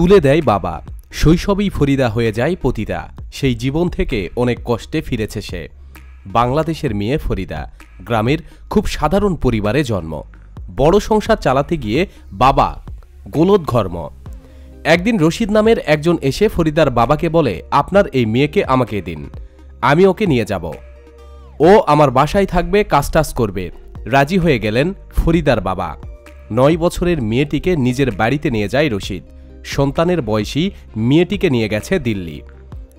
তুলে দেয় বাবা। শৈশবেই ফরিদা হয়ে যায় পতিতা। সেই জীবন থেকে অনেক কষ্টে ফিরেছে সে। বাংলাদেশের মেয়ে ফরিদা। গ্রামের খুব সাধারণ পরিবারে জন্ম। বড় সংসার চালাতে গিয়ে বাবা গোলদঘর্ম একদিন রশিদ নামের একজন এসে ফরিদার বাবাকে বলে, আপনার এই মেয়েকে আমাকে দিন। আমি ওকে নিয়ে যাব। ও আমার বাসায় থাকবে, কাজটাজ করবে। রাজি হয়ে গেলেন ফরিদার বাবা। নয় বছরের মেয়েটিকে নিজের বাড়িতে নিয়ে যায় রশিদ। সন্তানের বয়সী মেয়েটিকে নিয়ে গেছে দিল্লি।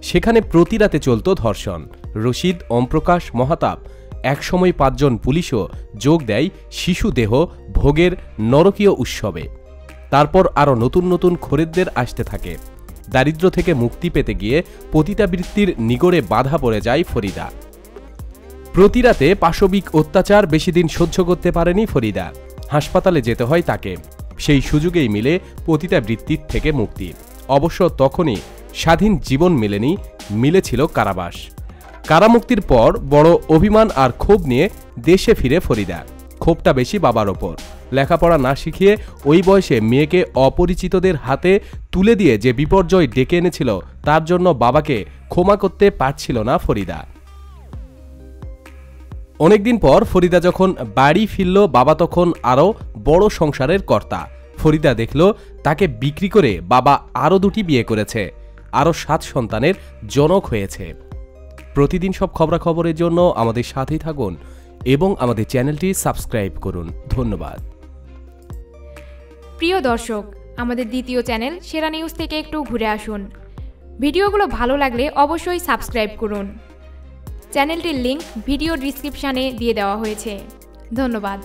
সেখানে প্রতি রাতে চলত ধর্ষণ। রশিদ ওমপ্রকাশ মহাতাপ একসময় পাঁচজন পুলিশও যোগ দেয় শিশু দেহ ভোগের নরকীয় উৎসবে। তারপর আরও নতুন নতুন খরিদ্দের আসতে থাকে। দারিদ্র্য থেকে মুক্তি পেতে গিয়ে পতিতাবৃত্তির নিগড়ে বাধা পড়ে যায় ফরিদা। প্রতিরাতে পাশবিক অত্যাচার বেশি দিন সহ্য করতে পারেনি ফরিদা। হাসপাতালে যেতে হয় তাকে। সেই সুযোগেই মিলে পতিতাবৃত্তির থেকে মুক্তি। অবশ্য তখনই স্বাধীন জীবন মেলেনি, মিলেছিল কারাবাস। কারামুক্তির পর বড় অভিমান আর ক্ষোভ নিয়ে দেশে ফিরে ফরিদা। ক্ষোভটা বেশি বাবার ওপর। লেখাপড়া না শিখিয়ে ওই বয়সে মেয়েকে অপরিচিতদের হাতে তুলে দিয়ে যে বিপর্যয় ডেকে এনেছিল, তার জন্য বাবাকে ক্ষমা করতে পারছিল না ফরিদা। অনেকদিন পর ফরিদা যখন বাড়ি ফিরল, বাবা তখন আরও বড় সংসারের কর্তা। ফরিদা দেখল তাকে বিক্রি করে বাবা আরও দুটি বিয়ে করেছে, আরও সাত সন্তানের জনক হয়েছে। প্রতিদিন সব খবরাখবরের জন্য আমাদের সাথেই থাকুন এবং আমাদের চ্যানেলটি সাবস্ক্রাইব করুন। ধন্যবাদ। প্রিয় দর্শক, আমাদের দ্বিতীয় চ্যানেল সেরা নিউজ থেকে একটু ঘুরে আসুন। ভিডিওগুলো ভালো লাগলে অবশ্যই সাবস্ক্রাইব করুন। চ্যানেলটির লিঙ্ক ভিডিও ডিসক্রিপশানে দিয়ে দেওয়া হয়েছে। ধন্যবাদ।